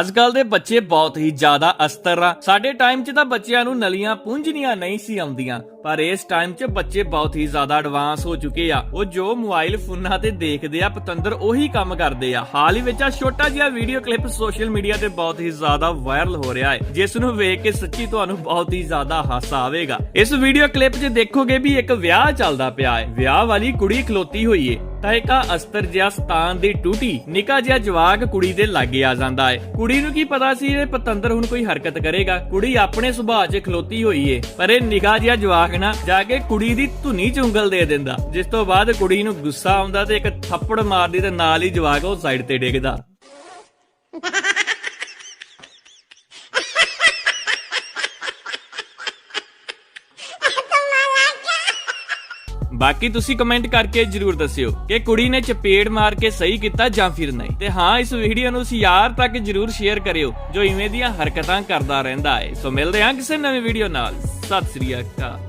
ਅੱਜ ਕੱਲ ਦੇ ਬੱਚੇ ਬਹੁਤ ਹੀ ਜ਼ਿਆਦਾ ਅਸਤਰ ਆ। ਸਾਡੇ ਟਾਈਮ 'ਚ ਤਾਂ ਬੱਚਿਆਂ ਨੂੰ ਨਲੀਆਂ ਪੁੰਝਣੀਆਂ ਨਹੀਂ ਸੀ ਆਉਂਦੀਆਂ। ਪਰ ਇਸ ਟਾਈਮ 'ਚ ਬੱਚੇ ਬਹੁਤ ਹੀ ਜ਼ਿਆਦਾ ਐਡਵਾਂਸ ਹੋ ਚੁੱਕੇ ਆ। ਉਹ ਜੋ ਮੋਬਾਈਲ ਫੋਨਾਂ ਤੇ ਦੇਖਦੇ ਆ, ਪਤੰਦਰ ਉਹੀ ਕੰਮ ਕਰਦੇ ਆ। ਹਾਲ ਹੀ ਵਿੱਚ ਆ ਛੋਟਾ ਜਿਹਾ ਵੀਡੀਓ ਕਲਿੱਪ ਸੋਸ਼ਲ ਮੀਡੀਆ ਤੇ ਬਹੁਤ ਹੀ ਜ਼ਿਆਦਾ ਵਾਇਰਲ ਹੋ ਰਿਹਾ ਹੈ, ਜਿਸ ਨੂੰ ਵੇਖ ਕੇ ਸੱਚੀ ਤੁਹਾਨੂੰ ਬਹੁਤ ਹੀ ਜ਼ਿਆਦਾ ਹਾਸਾ ਆਵੇਗਾ। ਇਸ ਵੀਡੀਓ ਕਲਿੱਪ 'ਚ ਦੇਖੋਗੇ ਵੀ ਇੱਕ ਵਿਆਹ ਚੱਲਦਾ ਪਿਆ ਹੈ। ਵਿਆਹ ਵਾਲੀ ਕੁੜੀ ਖਲੋਤੀ ਹੋਈ ਏ, ਤਾਂ ਇੱਕ ਅਸਤਰ ਜਿਹਾ ਸਤਾਨ ਦੀ ਟੂਟੀ, ਨਿਕਾ ਜਿਹਾ ਜਵਾਕ ਕੁੜੀ ਦੇ ਲਾਗੇ ਆ ਜਾਂਦਾ ਏ ਕੁੜੀ ਨੂੰ ਕੀ ਪਤਾ ਸੀ ਇਹ ਪਤੰਦਰ ਹੁਣ ਕੋਈ ਹਰਕਤ ਕਰੇਗਾ? ਕੁੜੀ ਆਪਣੇ ਸੁਭਾਅ 'ਚ ਖਲੋਤੀ ਹੋਈ ਏ, ਪਰ ਇਹ ਨਿਕਾ ਜਿਹਾ ਜਵਾਕ ਨਾ ਜਾ ਕੇ ਕੁੜੀ ਦੀ ਧੁਨੀ 'ਚ ਉਂਗਲ ਦੇ ਦਿੰਦਾ, ਜਿਸ ਤੋਂ ਬਾਅਦ ਕੁੜੀ ਨੂੰ ਗੁੱਸਾ ਆਉਂਦਾ ਤੇ ਇੱਕ ਥੱਪੜ ਮਾਰਦੀ ਤੇ ਨਾਲ ਹੀ ਜਵਾਕ ਉਹ ਸਾਈਡ ਤੇ ਡਿੱਗਦਾ। ਬਾਕੀ ਤੁਸੀਂ ਕਮੈਂਟ ਕਰਕੇ ਜਰੂਰ ਦੱਸਿਓ ਕਿ ਕੁੜੀ ਨੇ ਚਪੇੜ ਮਾਰ ਕੇ ਸਹੀ ਕੀਤਾ ਜਾਂ ਫਿਰ ਨਹੀਂ। ਤੇ ਹਾਂ, ਇਸ ਵੀਡੀਓ ਨੂੰ ਸੀ ਯਾਰ ਤੱਕ ਜਰੂਰ ਸ਼ੇਅਰ ਕਰਿਓ, ਜੋ ਇਵੇਂ ਦੀਆਂ ਹਰਕਤਾਂ ਕਰਦਾ ਰਹਿੰਦਾ ਹੈ। ਸੋ ਮਿਲਦੇ ਹਾਂ ਕਿਸੇ ਨਵੀਂ ਵੀਡੀਓ ਨਾਲ। ਸਤਿ ਸ੍ਰੀ ਅਕਾਲ।